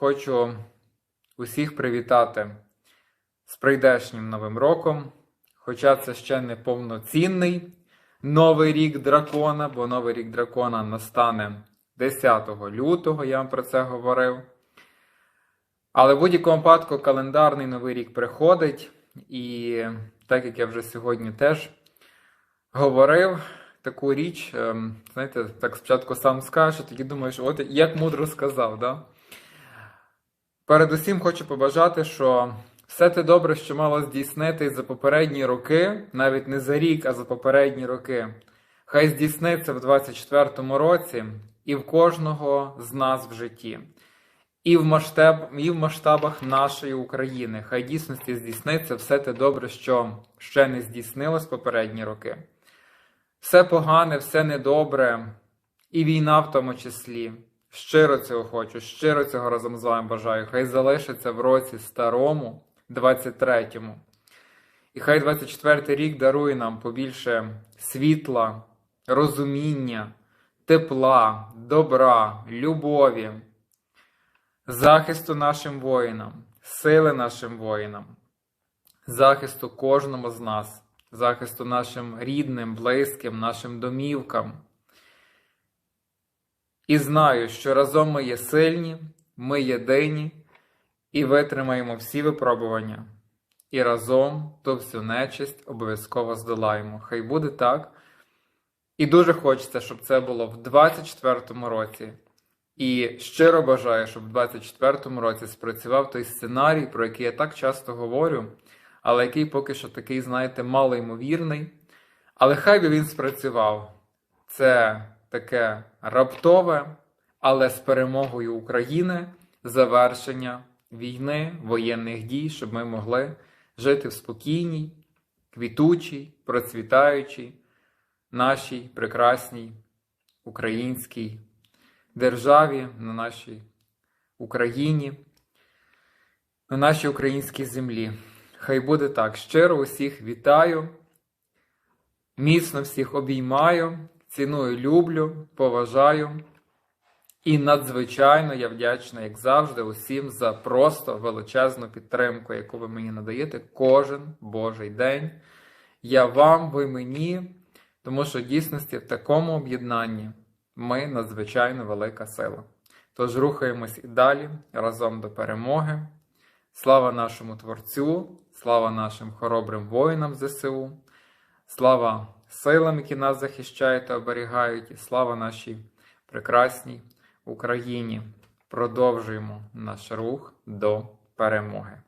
хочу усіх привітати з прийдешнім Новим роком. Хоча це ще не повноцінний Новий рік дракона, бо Новий рік дракона настане 10 лютого, я вам про це говорив. Але в будь-якому випадку календарний новий рік приходить, і так як я вже сьогодні теж говорив таку річ, ем, знаєте, так спочатку сам скажеш, тоді думаєш, от як мудро сказав, да? Передусім хочу побажати, що все те добре, що мало здійснити за попередні роки, навіть не за рік, а за попередні роки, хай здійсниться в 24-му році і в кожного з нас в житті. І в, масштаб, і в масштабах нашої України. Хай дійсності здійсниться все те добре, що ще не здійснилось попередні роки. Все погане, все недобре, і війна в тому числі. Щиро цього хочу, щиро цього разом з вами бажаю. Хай залишиться в році старому, 23-му. І хай 24-й рік дарує нам побільше світла, розуміння, тепла, добра, любові, захисту нашим воїнам, сили нашим воїнам, захисту кожному з нас, захисту нашим рідним, близьким, нашим домівкам. І знаю, що разом ми є сильні, ми єдині і витримаємо всі випробування. І разом ту всю нечисть обов'язково здолаємо. Хай буде так. І дуже хочеться, щоб це було в 24-му році. І щиро бажаю, щоб в 24-му році спрацював той сценарій, про який я так часто говорю, але який поки що такий, знаєте, малоймовірний. Але хай би він спрацював. Це таке раптове, але з перемогою України завершення війни, воєнних дій, щоб ми могли жити в спокійній, квітучій, процвітаючій, нашій прекрасній українській державі, на нашій Україні, на нашій українській землі. Хай буде так. Щиро усіх вітаю, міцно всіх обіймаю, ціную, люблю, поважаю. І надзвичайно я вдячна, як завжди, усім за просто величезну підтримку, яку ви мені надаєте кожен божий день. Я вам, ви мені, тому що в дійсності в такому об'єднанні ми надзвичайно велика сила. Тож рухаємось і далі разом до перемоги. Слава нашому Творцю, слава нашим хоробрим воїнам ЗСУ, слава силам, які нас захищають та оберігають, і слава нашій прекрасній Україні. Продовжуємо наш рух до перемоги.